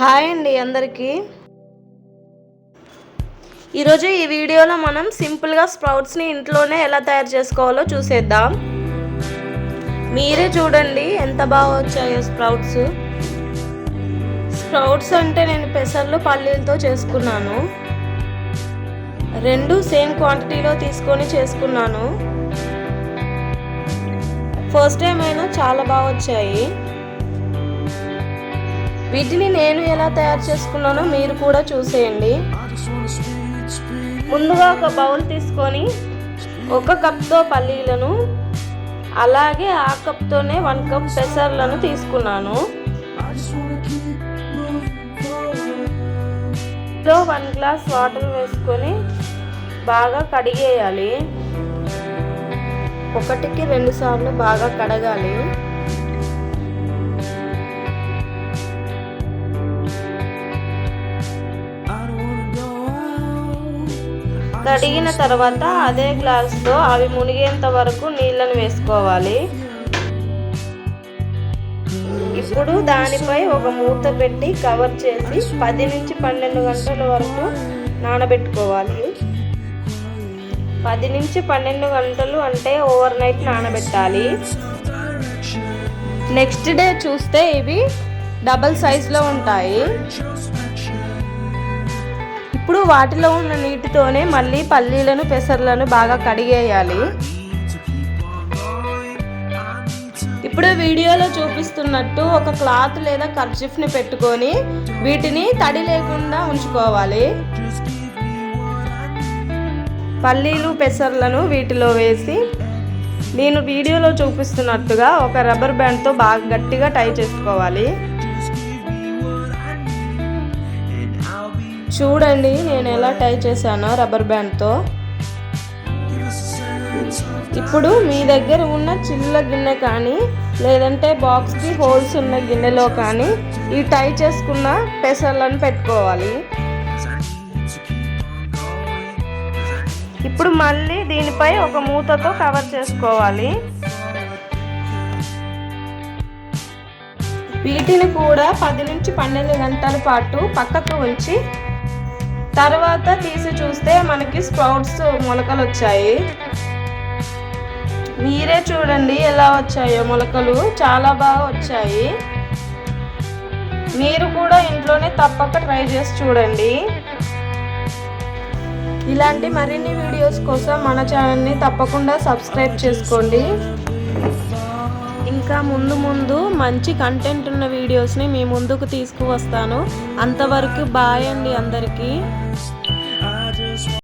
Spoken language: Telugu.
హాయ్ అండి అందరికీ. ఈరోజు ఈ వీడియోలో మనం సింపుల్గా స్ప్రౌట్స్ని ఇంట్లోనే ఎలా తయారు చేసుకోవాలో చూసేద్దాం. మీరే చూడండి ఎంత బాగా వచ్చాయో స్ప్రౌట్స్. స్ప్రౌట్స్ అంటే నేను పెసర్లు పల్లీలతో చేసుకున్నాను. రెండు సేమ్ క్వాంటిటీలో తీసుకొని చేసుకున్నాను. ఫస్ట్ టైం అయినా చాలా బాగా వచ్చాయి. వీటిని నేను ఎలా తయారు చేసుకున్నానో మీరు కూడా చూసేయండి. ముందుగా ఒక బౌల్ తీసుకొని ఒక కప్తో పల్లీలను అలాగే ఆ కప్తోనే వన్ కప్ పెసర్లను తీసుకున్నాను. లో వన్ గ్లాస్ వాటర్ వేసుకొని బాగా కడిగేయాలి. ఒకటికి రెండు సార్లు బాగా కడగాలి. కడిగిన తర్వాత అదే గ్లాస్తో అవి మునిగేంత వరకు నీళ్ళని వేసుకోవాలి. ఇప్పుడు దానిపై ఒక మూత పెట్టి కవర్ చేసి పది నుంచి పన్నెండు గంటల వరకు నానబెట్టుకోవాలి. పది నుంచి పన్నెండు గంటలు అంటే ఓవర్ నైట్ నానబెట్టాలి. నెక్స్ట్ డే చూస్తే ఇవి డబల్ సైజులో ఉంటాయి. ఇప్పుడు వాటిలో ఉన్న నీటితోనే మళ్ళీ పల్లీలను పెసర్లను బాగా కడిగేయాలి. ఇప్పుడు వీడియోలో చూపిస్తున్నట్టు ఒక క్లాత్ లేదా కర్చిఫ్ని పెట్టుకొని వీటిని తడి లేకుండా ఉంచుకోవాలి. పల్లీలు పెసర్లను వీటిలో వేసి నేను వీడియోలో చూపిస్తున్నట్టుగా ఒక రబ్బర్ బ్యాండ్తో బాగా గట్టిగా టై చేసుకోవాలి. చూడండి నేను ఎలా టై చేశానో రబ్బర్ బ్యాండ్తో. ఇప్పుడు మీ దగ్గర ఉన్న చిల్ల గిన్నె కానీ లేదంటే బాక్స్కి హోల్స్ ఉన్న గిన్నెలో కానీ ఈ టై చేసుకున్న పెసర్లను పెట్టుకోవాలి. ఇప్పుడు మళ్ళీ దీనిపై ఒక మూతతో కవర్ చేసుకోవాలి. వీటిని కూడా పది నుంచి పన్నెండు గంటల పాటు పక్కకు ఉంచి తర్వాత తీసి చూస్తే మనకి స్ప్రౌట్స్ మొలకలు వచ్చాయి. మీరే చూడండి ఎలా వచ్చాయో. మొలకలు చాలా బాగా వచ్చాయి. మీరు కూడా ఇంట్లోనే తప్పక ట్రై చేసి చూడండి. ఇలాంటి మరిన్ని వీడియోస్ కోసం మన ఛానల్ని తప్పకుండా సబ్స్క్రైబ్ చేసుకోండి. ఇంకా ముందు ముందు మంచి కంటెంట్ ఉన్న వీడియోస్ని మీ ముందుకు తీసుకువస్తాను. అంతవరకు బాయ్ అండి అందరికీ.